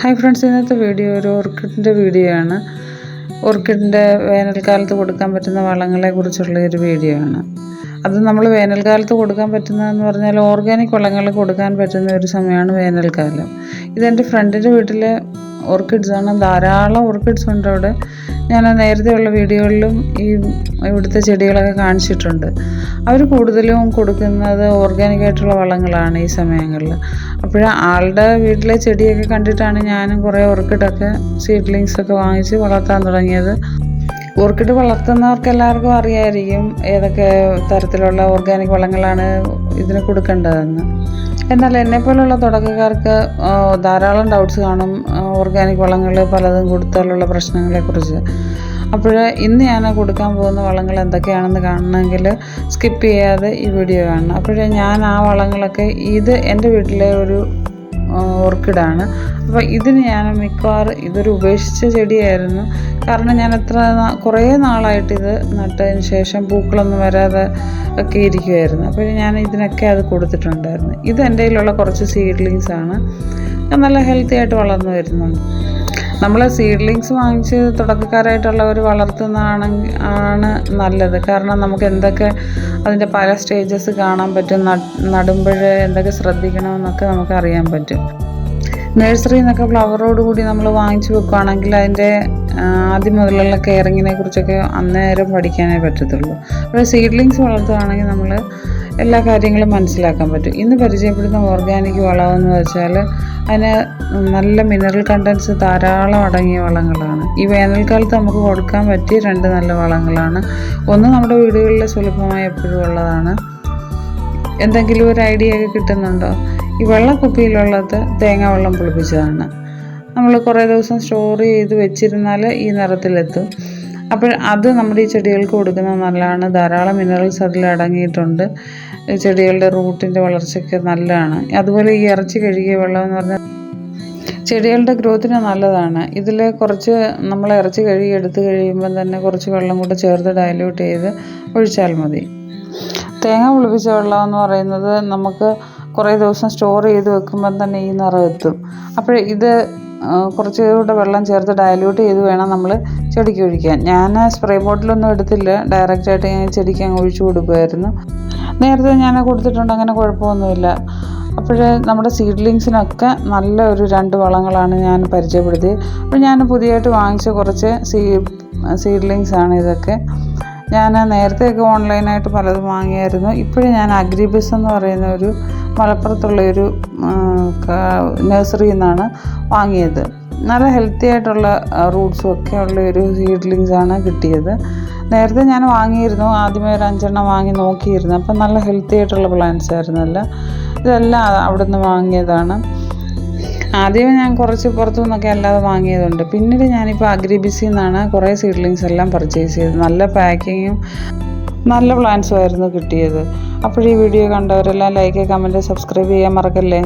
Hi friends ഇന്നത്തെ video ഒരു ഓർക്കിഡിന്റെ video ആണ്. ഓർക്കിഡിന്റെ വേനൽക്കാലത്ത് കൊടുക്കാൻ പറ്റുന്ന വളങ്ങളെ കുറിച്ചുള്ള ഒരു വീഡിയോ ആണ്. അത് നമ്മൾ വേനൽക്കാലത്ത് കൊടുക്കാൻ പറ്റുന്നതെന്ന് പറഞ്ഞാൽ ഓർഗാനിക് വളങ്ങൾ കൊടുക്കാൻ പറ്റുന്ന ഒരു സമയമാണ് വേനൽക്കാലം. ഇതെന്റെ ഫ്രണ്ടിന്റെ വീട്ടിലെ ഓർക്കിഡ്സ് ആണ്. ധാരാളം ഓർക്കിഡ്സ് ഉണ്ട് അവിടെ. ഞാൻ നേരത്തെയുള്ള വീഡിയോകളിലും ഈ ഇവിടുത്തെ ചെടികളൊക്കെ കാണിച്ചിട്ടുണ്ട്. അവർ കൂടുതലും കൊടുക്കുന്നത് ഓർഗാനിക് ആയിട്ടുള്ള വളങ്ങളാണ് ഈ സമയങ്ങളിൽ. അപ്പോൾ ആളുടെ വീട്ടിലെ ചെടിയൊക്കെ കണ്ടിട്ടാണ് ഞാനും കുറേ ഓർക്കിഡൊക്കെ സീഡ്ലിങ്സ് ഒക്കെ വാങ്ങിച്ച് വളർത്താൻ തുടങ്ങിയത്. ഓർക്കിഡ് വളർത്തുന്നവർക്ക് എല്ലാവർക്കും അറിയായിരിക്കും ഏതൊക്കെ തരത്തിലുള്ള ഓർഗാനിക് വളങ്ങളാണ് ഇതിന് കൊടുക്കേണ്ടതെന്ന്. എന്നാൽ എന്നെപ്പോലുള്ള തുടക്കക്കാർക്ക് ധാരാളം ഡൗട്ട്സ് കാണും ഓർഗാനിക് വളങ്ങൾ പലതും കൊടുത്താലുള്ള പ്രശ്നങ്ങളെക്കുറിച്ച്. അപ്പോൾ ഇന്ന് ഞാൻ കൊടുക്കാൻ പോകുന്ന വളങ്ങൾ എന്തൊക്കെയാണെന്ന് കാണണമെങ്കിൽ സ്കിപ്പ് ചെയ്യാതെ ഈ വീഡിയോ കാണണം. അപ്പോഴേ ഞാൻ ആ വളങ്ങളൊക്കെ ഇത് എന്റെ വീട്ടിലെ ഒരു ഓർക്കിഡാണ്. അപ്പോൾ ഇതിന് ഞാൻ മിക്കവാറും ഇതൊരു ഉപേക്ഷിച്ച ചെടിയായിരുന്നു. കാരണം ഞാൻ എത്ര കുറേ നാളായിട്ട് ഇത് നട്ടതിന് ശേഷം പൂക്കളൊന്നും വരാതെ ഒക്കെ ഇരിക്കുമായിരുന്നു അപ്പോൾ ഞാൻ ഇതിനൊക്കെ അത് കൊടുത്തിട്ടുണ്ടായിരുന്നു. ഇത് എന്റെ കയ്യിലുള്ള കുറച്ച് സീഡ്ലിങ്സ് ആണ്. നല്ല ഹെൽത്തി ആയിട്ട് വളർന്നു വരുന്നുണ്ട്. നമ്മൾ സീഡ്ലിങ്സ് വാങ്ങിച്ച് തുടക്കക്കാരായിട്ടുള്ളവർ വളർത്തുന്നതാണെങ്കിൽ ആണ് നല്ലത്. കാരണം നമുക്ക് എന്തൊക്കെ അതിന്റെ പല സ്റ്റേജസ് കാണാൻ പറ്റും നടുമ്പോൾ എന്തൊക്കെ ശ്രദ്ധിക്കണമെന്നൊക്കെ നമുക്ക് അറിയാൻ പറ്റും. നഴ്സറിയിൽ നിന്നൊക്കെ ഫ്ലവറോട് കൂടി നമ്മൾ വാങ്ങിച്ചു വെക്കുകയാണെങ്കിൽ അതിന്റെ ആദ്യം മുതലുള്ള കെയറിങ്ങിനെ കുറിച്ചൊക്കെ അന്നേരം പഠിക്കാനേ പറ്റത്തുള്ളൂ. അപ്പോൾ സീഡ്ലിങ്സ് വളർത്തുകയാണെങ്കിൽ നമ്മൾ എല്ലാ കാര്യങ്ങളും മനസ്സിലാക്കാൻ പറ്റും. ഇന്ന് പരിചയപ്പെടുന്ന ഓർഗാനിക് വളമെന്ന് വെച്ചാൽ അതിന് നല്ല മിനറൽ കണ്ടൻസ് ധാരാളം അടങ്ങിയ വളങ്ങളാണ്. ഈ വേനൽക്കാലത്ത് നമുക്ക് കൊടുക്കാൻ പറ്റിയ രണ്ട് നല്ല വളങ്ങളാണ്. ഒന്ന് നമ്മുടെ വീടുകളിൽ സുലഭമായി എപ്പോഴും ഉള്ളതാണ്. എന്തെങ്കിലും ഒരു ഐഡിയ ഒക്കെ കിട്ടുന്നുണ്ടോ? ഈ വെള്ളക്കുപ്പിയിലുള്ളത് തേങ്ങ വെള്ളം പുളിപ്പിച്ചതാണ്. നമ്മൾ കുറേ ദിവസം സ്റ്റോർ ചെയ്ത് വെച്ചിരുന്നാൽ ഈ നിറത്തിലെത്തും. അപ്പോൾ അത് നമ്മുടെ ഈ ചെടികൾക്ക് കൊടുക്കുന്നത് നല്ലതാണ്. ധാരാളം മിനറൽസ് അതിൽ അടങ്ങിയിട്ടുണ്ട്. ചെടികളുടെ റൂട്ടിന്റെ വളർച്ചയ്ക്ക് നല്ലതാണ്. അതുപോലെ ഈ ഇറച്ചി കഴുകിയ വെള്ളം എന്ന് പറഞ്ഞാൽ ചെടികളുടെ ഗ്രോത്തിന് നല്ലതാണ്. ഇതിൽ കുറച്ച് നമ്മൾ ഇറച്ചി കഴുകി എടുത്ത് കഴിയുമ്പോൾ തന്നെ കുറച്ച് വെള്ളം കൂടെ ചേർത്ത് ഡയലൂട്ട് ചെയ്ത് ഒഴിച്ചാൽ മതി. തേങ്ങ പുളിപ്പിച്ച വെള്ളം എന്ന് പറയുന്നത് നമുക്ക് കുറേ ദിവസം സ്റ്റോർ ചെയ്ത് വെക്കുമ്പം തന്നെ ഈ നിറം എത്തും. അപ്പോൾ ഇത് കുറച്ചുകൂടെ വെള്ളം ചേർത്ത് ഡയല്യൂട്ട് ചെയ്ത് വേണം നമ്മൾ ചെടിക്ക് ഒഴിക്കാൻ. ഞാൻ സ്പ്രേ ബോട്ടിലൊന്നും എടുത്തില്ല. ഡയറക്റ്റായിട്ട് ഞാൻ ചെടിക്ക് അങ്ങ് ഒഴിച്ചു കൊടുക്കുമായിരുന്നു നേരത്തെ ഞാൻ കൊടുത്തിട്ടുണ്ട്. അങ്ങനെ കുഴപ്പമൊന്നുമില്ല. അപ്പോഴേ നമ്മുടെ സീഡ്ലിങ്സിനൊക്കെ നല്ല ഒരു രണ്ട് വളങ്ങളാണ് ഞാൻ പരിചയപ്പെടുത്തിയത്. അപ്പോൾ ഞാൻ പുതിയതായിട്ട് വാങ്ങിച്ച കുറച്ച് സീ സീഡ്ലിങ്സാണ് ഇതൊക്കെ. ഞാൻ നേരത്തെയൊക്കെ ഓൺലൈനായിട്ട് പലതും വാങ്ങിയായിരുന്നു. ഇപ്പോഴും ഞാൻ അഗ്രിബിസ് എന്ന് പറയുന്ന ഒരു മലപ്പുറത്തുള്ള ഒരു നഴ്സറിയിൽ നിന്നാണ് വാങ്ങിയത്. നല്ല ഹെൽത്തി ആയിട്ടുള്ള റൂട്ട്സും ഒക്കെ ഉള്ള ഒരു സീഡ്ലിങ്സ് ആണ് കിട്ടിയത്. നേരത്തെ ഞാൻ വാങ്ങിയിരുന്നു. ആദ്യമേ ഒരു അഞ്ചെണ്ണം വാങ്ങി നോക്കിയിരുന്നു. അപ്പം നല്ല ഹെൽത്തി ആയിട്ടുള്ള പ്ലാന്റ്സ് ആയിരുന്നല്ല. ഇതെല്ലാം അവിടെ നിന്ന് വാങ്ങിയതാണ്. ആദ്യമേ ഞാൻ കുറച്ച് പുറത്തു നിന്നൊക്കെ അല്ലാതെ വാങ്ങിയതുണ്ട്. പിന്നീട് ഞാനിപ്പോൾ അഗ്രിബിസിൽ നിന്നാണ് കുറേ സീഡ്ലിങ്സ് എല്ലാം പർച്ചേസ് ചെയ്തത്. നല്ല പാക്കിങ്ങും നല്ല പ്ലാൻസും ആയിരുന്നു കിട്ടിയത്. അപ്പോൾ ഈ വീഡിയോ കണ്ടവരെല്ലാം ലൈക്ക് കമന്റ് സബ്സ്ക്രൈബ് ചെയ്യാൻ മറക്കല്ലേ?